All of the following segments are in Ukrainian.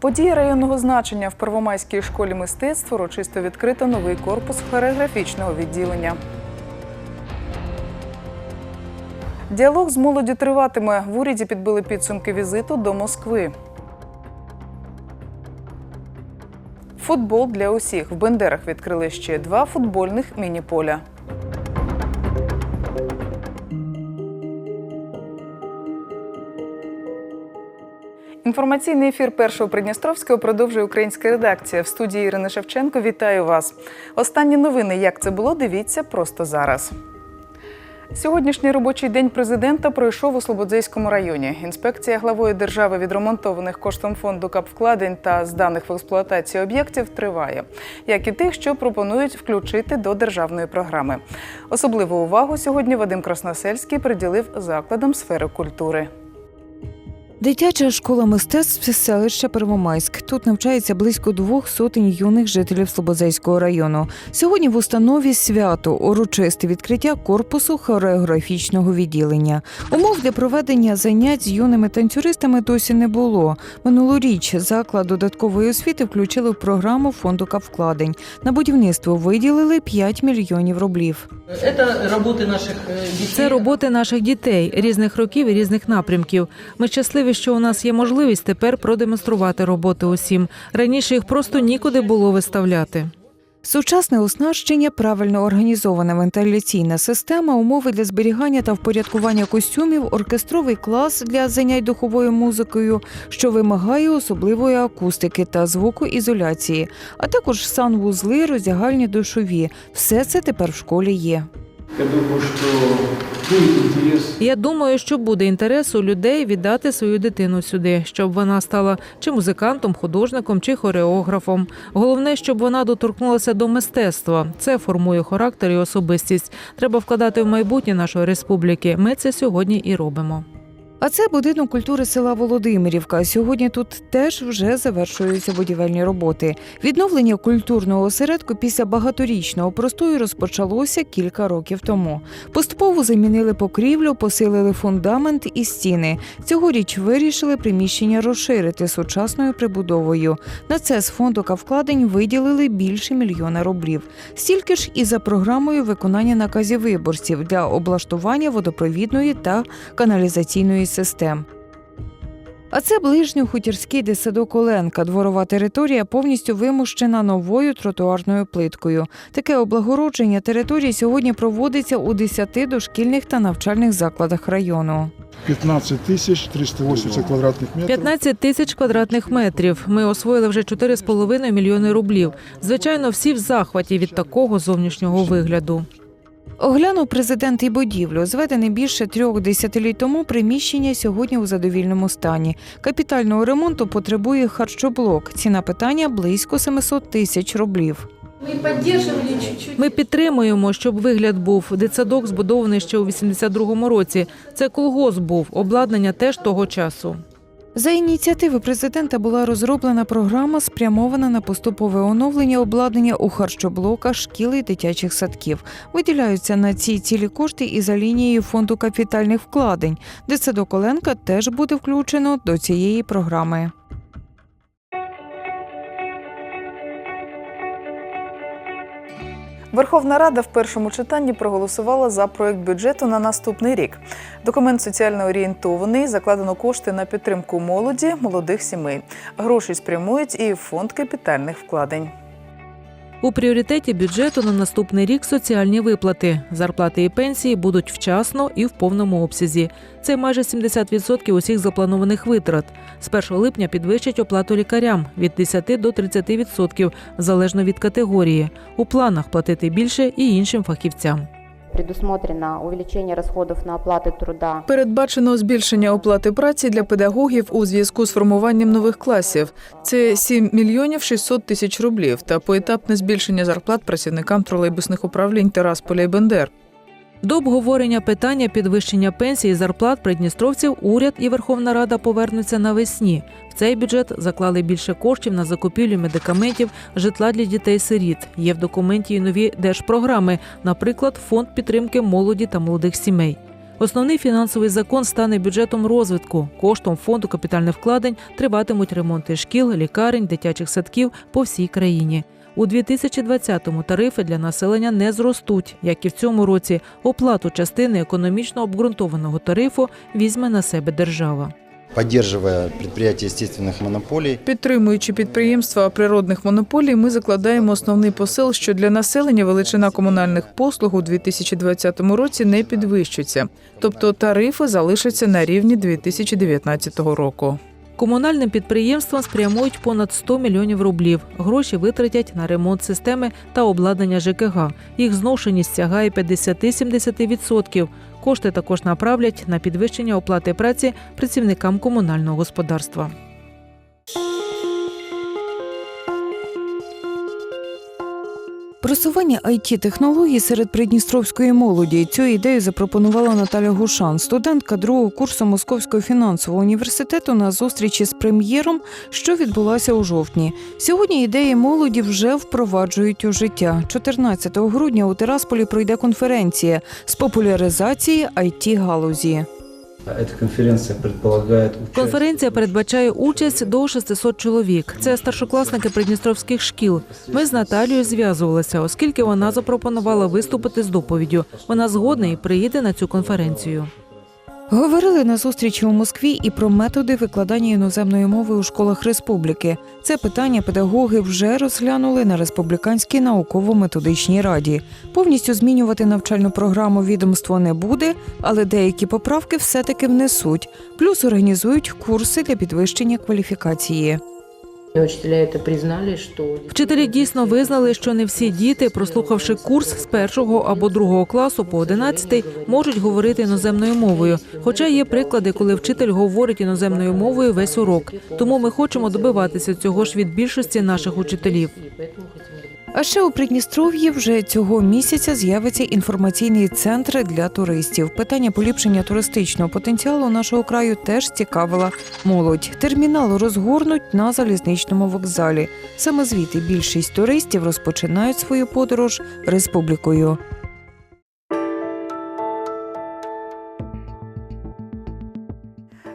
Події районного значення в Первомайській школі мистецтв урочисто відкрито новий корпус хореографічного відділення. Діалог з молоді триватиме. В уряді підбили підсумки візиту до Москви. Футбол для усіх. В Бендерах відкрили ще два футбольних міні-поля. Інформаційний ефір першого Придністровського продовжує українська редакція. В студії Ірини Шевченко вітаю вас. Останні новини, як це було, дивіться просто зараз. Сьогоднішній робочий день президента пройшов у Слободзейському районі. Інспекція главою держави відремонтованих коштом фонду капвкладень та зданих в експлуатацію об'єктів триває, як і тих, що пропонують включити до державної програми. Особливу увагу сьогодні Вадим Красносельський приділив закладам сфери культури. Дитяча школа мистецтв селища Первомайськ. Тут навчається близько двох сотень юних жителів Слободзейського району. Сьогодні в установі свято урочисте відкриття корпусу хореографічного відділення. Умов для проведення занять з юними танцюристами досі не було. Минулоріч заклад додаткової освіти включили в програму фонду капвкладень. На будівництво виділили 5 мільйонів рублів. Это работы наших э, детей. Це роботи наших дітей різних років і різних напрямків. Ми щасливі, що у нас є можливість тепер продемонструвати роботи усім. Раніше їх просто нікуди було виставляти. Сучасне оснащення, правильно організована вентиляційна система, умови для зберігання та впорядкування костюмів, оркестровий клас для занять духовою музикою, що вимагає особливої акустики та звукоізоляції, а також санвузли, роздягальні душові. Все це тепер в школі є. Я думаю, що буде інтерес. Я думаю, що буде інтерес у людей віддати свою дитину сюди, щоб вона стала чи музикантом, художником, чи хореографом. Головне, щоб вона доторкнулася до мистецтва. Це формує характер і особистість. Треба вкладати в майбутнє нашої республіки. Ми це сьогодні і робимо. А це будинок культури села Володимирівка. Сьогодні тут теж вже завершуються будівельні роботи. Відновлення культурного осередку після багаторічного простою розпочалося кілька років тому. Поступово замінили покрівлю, посилили фундамент і стіни. Цьогоріч вирішили приміщення розширити сучасною прибудовою. На це з фонду кавкладень виділили більше мільйона рублів. Стільки ж і за програмою виконання наказів виборців для облаштування водопровідної та каналізаційної систем. А це ближньохутірський десадок Оленка. Дворова територія повністю вимущена новою тротуарною плиткою. Таке облагородження території сьогодні проводиться у 10 дошкільних та навчальних закладах району. 15 тисяч 380 квадратних метрів. 15 тисяч квадратних метрів. Ми освоїли вже 4,5 мільйони рублів. Звичайно, всі в захваті від такого зовнішнього вигляду. Оглянув президент і будівлю. Зведене більше трьох десятиліть тому приміщення сьогодні у задовільному стані. Капітального ремонту потребує харчоблок. Ціна питання близько 700 тисяч рублів. Ми підтримуємо, щоб вигляд був. Дитсадок збудований ще у 82-му році. Це колгосп був, обладнання теж того часу. За ініціативи президента була розроблена програма, спрямована на поступове оновлення обладнання у харчоблоках шкіл і дитячих садків. Виділяються на ці цілі кошти і за лінією фонду капітальних вкладень. Дитсадок Оленка теж буде включено до цієї програми. Верховна Рада в першому читанні проголосувала за проект бюджету на наступний рік. Документ соціально орієнтований, закладено кошти на підтримку молоді, молодих сімей. Гроші спрямують і в фонд капітальних вкладень. У пріоритеті бюджету на наступний рік соціальні виплати. Зарплати і пенсії будуть вчасно і в повному обсязі. Це майже 70% усіх запланованих витрат. З 1 липня підвищать оплату лікарям від 10 до 30% залежно від категорії. У планах платити більше і іншим фахівцям. Предусмотрено увеличение расходов на оплаты труда Передбачено збільшення оплати праці для педагогів у зв'язку з формуванням нових класів. Це 7 мільйонів 600 тисяч рублів та поетапне збільшення зарплат працівникам тролейбусних управлінь Терасполя і Бендер. До обговорення питання підвищення пенсій і зарплат придністровців уряд і Верховна Рада повернуться навесні. В цей бюджет заклали більше коштів на закупівлю медикаментів, житла для дітей-сиріт. Є в документі і нові держпрограми, наприклад, фонд підтримки молоді та молодих сімей. Основний фінансовий закон стане бюджетом розвитку. Коштом фонду капітальних вкладень триватимуть ремонти шкіл, лікарень, дитячих садків по всій країні. У 2020-му тарифи для населення не зростуть, як і в цьому році. Оплату частини економічно обґрунтованого тарифу візьме на себе держава. Поддерживая предприятия естественных монополий, Підтримуючи підприємства природних монополій, ми закладаємо основний посил, що для населення величина комунальних послуг у 2020 році не підвищиться, тобто тарифи залишаться на рівні 2019 року. Комунальним підприємствам спрямують понад 100 мільйонів рублів. Гроші витратять на ремонт системи та обладнання ЖКГ. Їх зношеність сягає 50-70%. Кошти також направлять на підвищення оплати праці працівникам комунального господарства. Просування it технологій серед придністровської молоді. Цю ідею запропонувала Наталя Гушан, студентка другого курсу Московського фінансового університету на зустрічі з прем'єром, що відбулася у жовтні. Сьогодні ідеї молоді вже впроваджують у життя. 14 грудня у Тирасполі пройде конференція з популяризації it галузі. Конференція передбачає участь до 600 чоловік. Це старшокласники придністровських шкіл. Ми з Наталією зв'язувалися, оскільки вона запропонувала виступити з доповіддю. Вона згодна і приїде на цю конференцію. Говорили на зустрічі у Москві і про методи викладання іноземної мови у школах республіки. Це питання педагоги вже розглянули на республіканській науково-методичній раді. Повністю змінювати навчальну програму відомство не буде, але деякі поправки все-таки внесуть. Плюс організують курси для підвищення кваліфікації. Вчителі дійсно визнали, що не всі діти, прослухавши курс з першого або другого класу по одинадцятий, можуть говорити іноземною мовою. Хоча є приклади, коли вчитель говорить іноземною мовою весь урок. Тому ми хочемо добиватися цього ж від більшості наших учителів. А ще у Придністров'ї вже цього місяця з'явиться інформаційний центр для туристів. Питання поліпшення туристичного потенціалу нашого краю теж цікавила молодь. Термінал розгорнуть на залізничному вокзалі. Саме звідти більшість туристів розпочинають свою подорож республікою.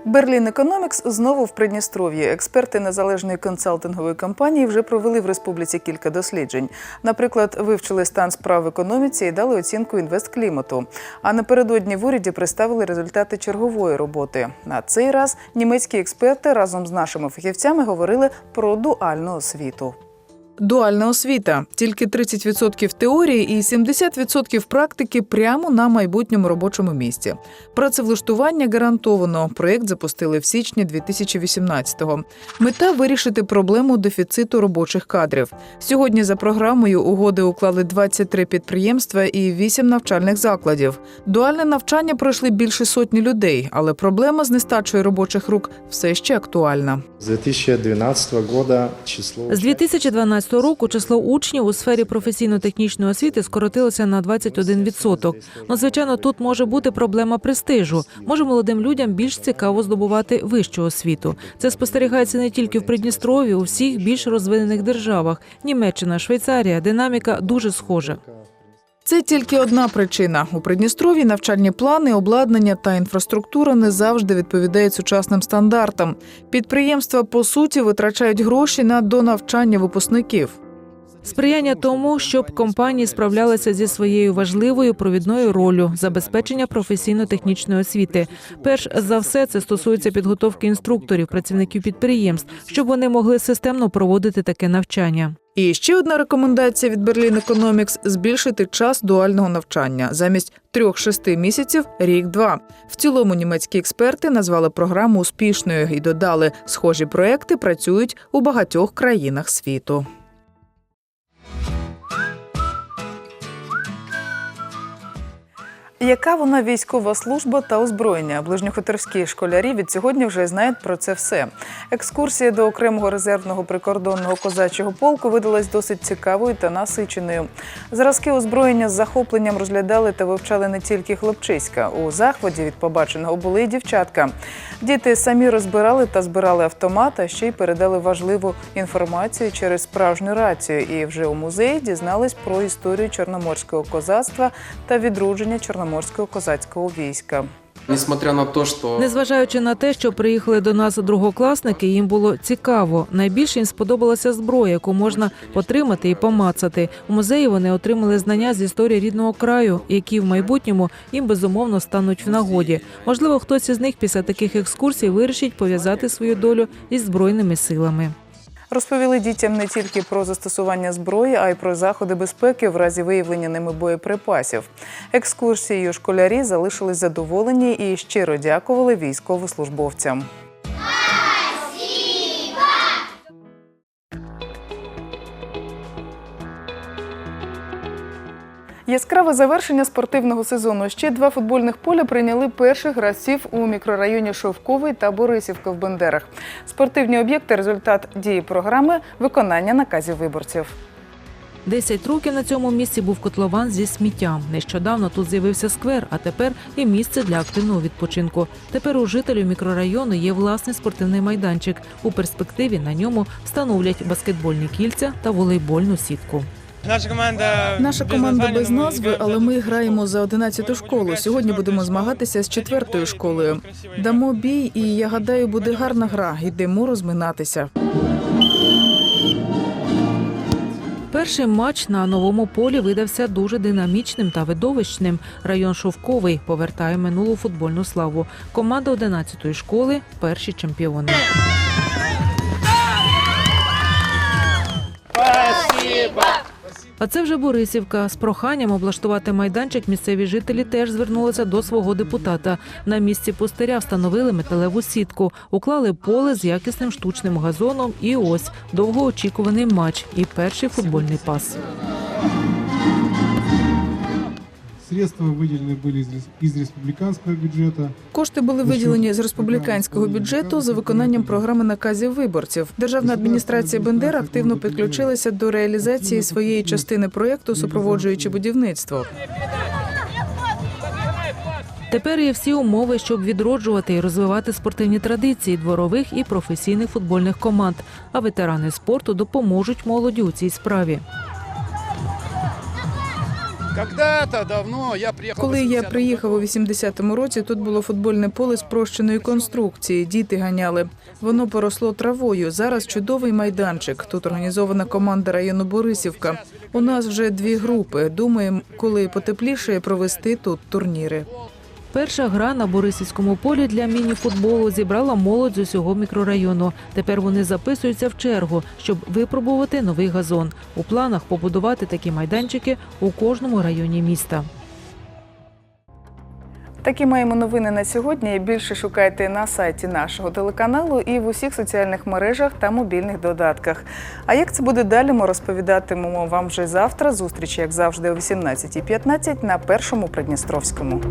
Берлін Економікс знову в Придністров'ї. Експерти незалежної консалтингової компанії вже провели в республіці кілька досліджень. Наприклад, вивчили стан справ в економіці і дали оцінку інвестклімату. А напередодні в уряді представили результати чергової роботи. На цей раз німецькі експерти разом з нашими фахівцями говорили про дуальну освіту. Дуальна освіта тільки 30% теорії і 70% практики прямо на майбутньому робочому місці. Працевлаштування гарантовано. Проєкт запустили в січні 2018-го. Мета вирішити проблему дефіциту робочих кадрів. Сьогодні за програмою угоди уклали 23 підприємства і 8 навчальних закладів. Дуальне навчання пройшли більше сотні людей, але проблема з нестачою робочих рук все ще актуальна. С 2012 года число З 2012 року число учнів у сфері професійно-технічної освіти скоротилося на 21%. Ну, звичайно, тут може бути проблема престижу. Може молодим людям більш цікаво здобувати вищу освіту. Це спостерігається не тільки в Придністрові, у всіх більш розвинених державах. Німеччина, Швейцарія, динаміка дуже схожа. Це тільки одна причина. У Придністров'ї навчальні плани, обладнання та інфраструктура не завжди відповідають сучасним стандартам. Підприємства по суті витрачають гроші на донавчання випускників. Сприяння тому, щоб компанії справлялися зі своєю важливою провідною ролью забезпечення професійно-технічної освіти. Перш за все, це стосується підготовки інструкторів, працівників підприємств, щоб вони могли системно проводити таке навчання. І ще одна рекомендація від Berlin Economics – збільшити час дуального навчання замість трьох-шести місяців рік-два. В цілому німецькі експерти назвали програму успішною і додали, схожі проекти працюють у багатьох країнах світу. Яка вона військова служба та озброєння? Ближньохоторські школярі від сьогодні вже знають про це все. Екскурсія до окремого резервного прикордонного козачого полку видалась досить цікавою та насиченою. Зразки озброєння з захопленням розглядали та вивчали не тільки хлопчиська. У захваті від побаченого були й дівчатка. Діти самі розбирали та збирали автомат, а ще й передали важливу інформацію через справжню рацію. І вже у музеї дізнались про історію чорноморського козацтва та відродження чорноморського Чорноморського козацького війська. Несмотря на то, что Незважаючи на те, що приїхали до нас другокласники, їм було цікаво. Найбільше їм сподобалася зброя, яку можна потримати і помацати. У музеї вони отримали знання з історії рідного краю, які в майбутньому їм безумовно стануть в нагоді. Можливо, хтось із них після таких екскурсій вирішить пов'язати свою долю із збройними силами. Розповіли дітям не тільки про застосування зброї, а й про заходи безпеки в разі виявлення ними боєприпасів. Екскурсією школярі залишились задоволені і щиро дякували військовослужбовцям. Яскраве завершення спортивного сезону. Ще два футбольних поля прийняли перших гравців у мікрорайоні Шовковий та Борисівка в Бендерах. Спортивні об'єкти результат дії програми виконання наказів виборців. Десять років на цьому місці був котлован зі сміттям. Нещодавно тут з'явився сквер, а тепер і місце для активного відпочинку. Тепер у жителів мікрорайону є власний спортивний майданчик. У перспективі на ньому встановлять баскетбольні кільця та волейбольну сітку. Наша команда Наша команда без назви, але ми граємо за 11-ту школу. Сьогодні будемо змагатися з четвертою школою. Дамо бій, і я гадаю, буде гарна гра. Йдемо розминатися. Перший матч на новому полі видався дуже динамічним та видовищним. Район Шовковий повертає минулу футбольну славу. Команда 11-ї школи перші чемпіони. А це вже Борисівка. З проханням облаштувати майданчик місцеві жителі теж звернулися до свого депутата. На місці пустиря встановили металеву сітку, уклали поле з якісним штучним газоном. І ось довгоочікуваний матч і перший футбольний пас. Средства выделены были из, рес- из республиканского бюджета. Кошти були виділені з республіканського бюджету за виконанням програми наказів виборців. Державна адміністрація Бендер активно підключилася до реалізації своєї частини проєкту, супроводжуючи будівництво. Тепер є всі умови, щоб відроджувати і розвивати спортивні традиції дворових і професійних футбольних команд. А ветерани спорту допоможуть молоді у цій справі. Коли я приїхав у 80-му році, тут було футбольне поле спрощеної конструкції. Діти ганяли. Воно поросло травою. Зараз чудовий майданчик. Тут організована команда району Борисівка. У нас вже дві групи. Думаємо, коли потепліше провести тут турніри. Перша гра на Борисівському полі для міні-футболу зібрала молодь з усього мікрорайону. Тепер вони записуються в чергу, щоб випробувати новий газон. У планах побудувати такі майданчики у кожному районі міста. Такі маємо новини на сьогодні. Більше шукайте на сайті нашого телеканалу і в усіх соціальних мережах та мобільних додатках. А як це буде далі, ми розповідатимемо вам вже завтра. Зустріч, як завжди, о 18.15 на першому Придністровському.